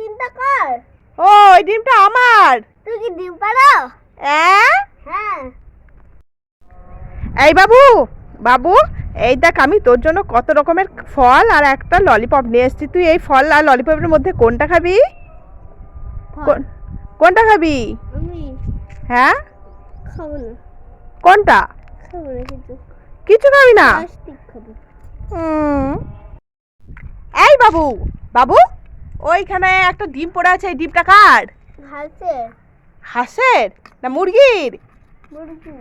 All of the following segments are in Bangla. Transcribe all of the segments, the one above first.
ডিমটা কার। ও ওই ডিমটা আমার। তুই কি ডিম পারো অ্যাঁ? হ্যাঁ। এই বাবু বাবু এই দেখ আমি তোর জন্য কত রকমের ফল আর একটা ললিপপ নিয়ে এসেছি। তুই এই ফল আর ললিপপের মধ্যে কোনটা খাবি? কোন- কোনটা খাবি? হ্যাঁ? কোনটা? কিছু খাবি না। এই বাবু বাবু। ওইখানে একটা ডিম পড়ে আছে এই ডিমটা কার? হাসে হাঁসের? না মুরগির? মুরগি।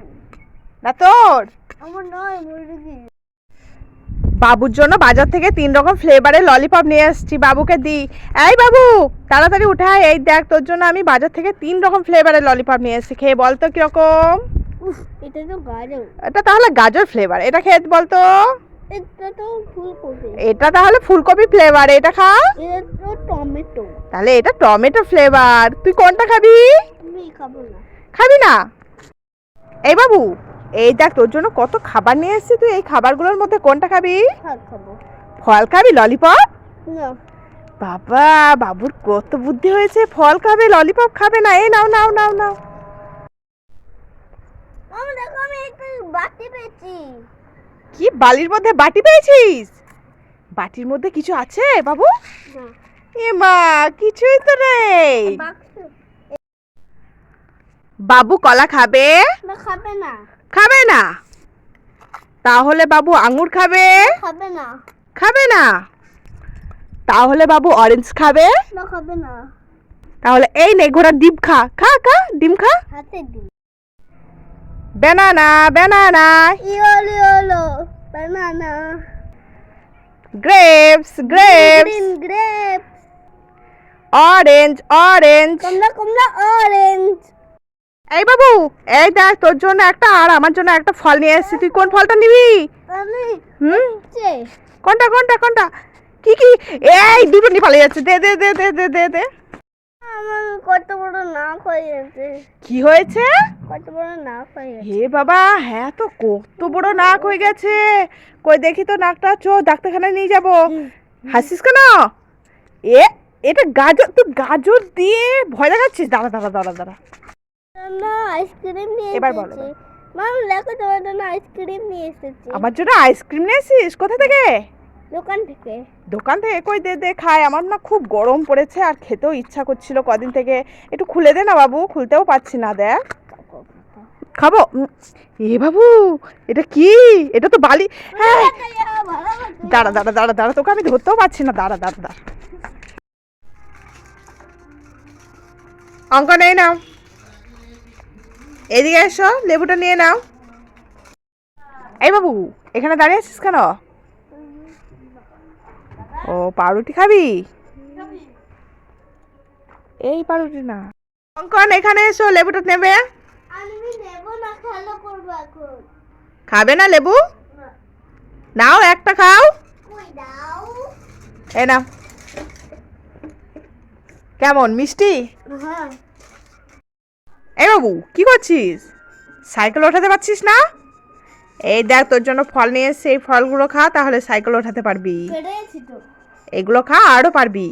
না তোর? আমার নয় মুরগি। বাবুর জন্য বাজার থেকে তিন রকম ফ্লেভারের ললিপপ নিয়ে এসেছি বাবুকে দি। এই বাবু তাড়াতাড়ি উঠায় এই দেখ তোর জন্য আমি বাজার থেকে তিন রকম ফ্লেভারের ললিপপ নিয়ে এসেছি। খেয়ে বলতো কীরকম? এটা তো গাজর। এটা তাহলে গাজর ফ্লেভার। এটা খেয়ে বলতো। এটা তাহলে ফুলকপি ফ্লেভার এটা খা। এটা টমেটো। তাহলে এটা টমেটো ফ্লেভার তুই কোনটা খাবি? আমি খাব না। খাবি না? এই বাবু এই দেখ তোর জন্য কত খাবার নিয়ে এসেছি তুই। এই খাবারগুলোর মধ্যে কোনটা খাবি? ফল খাবি। ললিপপ না। বাবা বাবুর কত বুদ্ধি হয়েছে। ফল খাবে ললিপপ খাবে না। এই নাও নাও নাও নাও। দেখো আমি একটা বাটি পেয়েছি। কি বালির মধ্যে বাটি পেয়েছিস বাটির মধ্যে কিছু আছে বাবু? এ মা কিছুই তো নেই। বাবু কলা খাবে? না খাবে না। খাবে না? তাহলে বাবু আঙুর খাবে? খাবে না। খাবে না? তাহলে বাবু অরেঞ্জ খাবে? না খাবে না। তাহলে এই নে ঘোড়া ডিম খা। খা খা ডিম খা। হাতে দিন banana banana. Yellow yellow banana grapes grapes green grape orange orange কমলা কমলা অরেঞ্জ এই বাবু এই দেখ তোর জন্য একটা আর আমার জন্য একটা ফল নিয়ে এসেছি। তুই কোন ফলটা নিবি? আমি হুম? কোনটা কোনটা কোনটা? কি কি? এই দুটো নিয়ে পালিয়ে যাচ্ছে। দে দে দে দে দে দে দে। আমার কত নাক হয়ে গেছে কি হয়েছে? কত বড় নাক হয়ে গেছে। হে বাবা হ্যাঁ তো কত বড় নাক হয়ে গেছে। কই দেখি তো নাকটা চো ডাক্তারখানায় নিয়ে যাব। হাসিস কেন? এ এটা গাজর তুই গাজর দিয়ে ভয় দেখাচ্ছিস? দাঁড়া দাঁড়া দাঁড়া দাঁড়া। না আইসক্রিম নিয়ে এবার বলো, মাম দেখো তোমার জন্য আইসক্রিম নিয়ে এসেছি। আমার জন্য আইসক্রিম নিয়ে এসিস কোথা থেকে? দোকান থেকে? দোকান থেকে কই দে দে খাই আমার না খুব গরম পড়েছে আর খেতেও ইচ্ছা করছিল কদিন থেকে। একটু খুলে দে না বাবু খুলতেও পাচ্ছি না দেখ। খাব? এ বাবু এটা কি? এটা তো বালি। হ্যাঁ। দাঁড়া দাঁড়া দাঁড়া দাঁড়া তোকে আমি ধরতেও পারছি না। দাঁড়া দাঁড়া দাঁড়া। অঙ্ক নেই নাও। এদিকে এসো লেবুটা নিয়ে নাও। এই বাবু এখানে দাঁড়িয়ে আছিস কেন? ও পাউরুটি খাবি? এই পাউরুটি না। অঙ্কন এখানে এসো লেবুটা নেবে। আমি নেব না খেলা করব এখন। খাবে না লেবু? নাও একটা খাও। কই দাও? এই নাও। কেমন মিষ্টি? হ্যাঁ। এই বাবু কি করছিস? সাইকেল ওঠাতে পারছিস না? এই দেখ তোর জন্য ফল নিয়ে সেই ফলগুলো খা তাহলে সাইকেল ওঠাতে পারবি। তো। এগুলো খা আরও পারবি।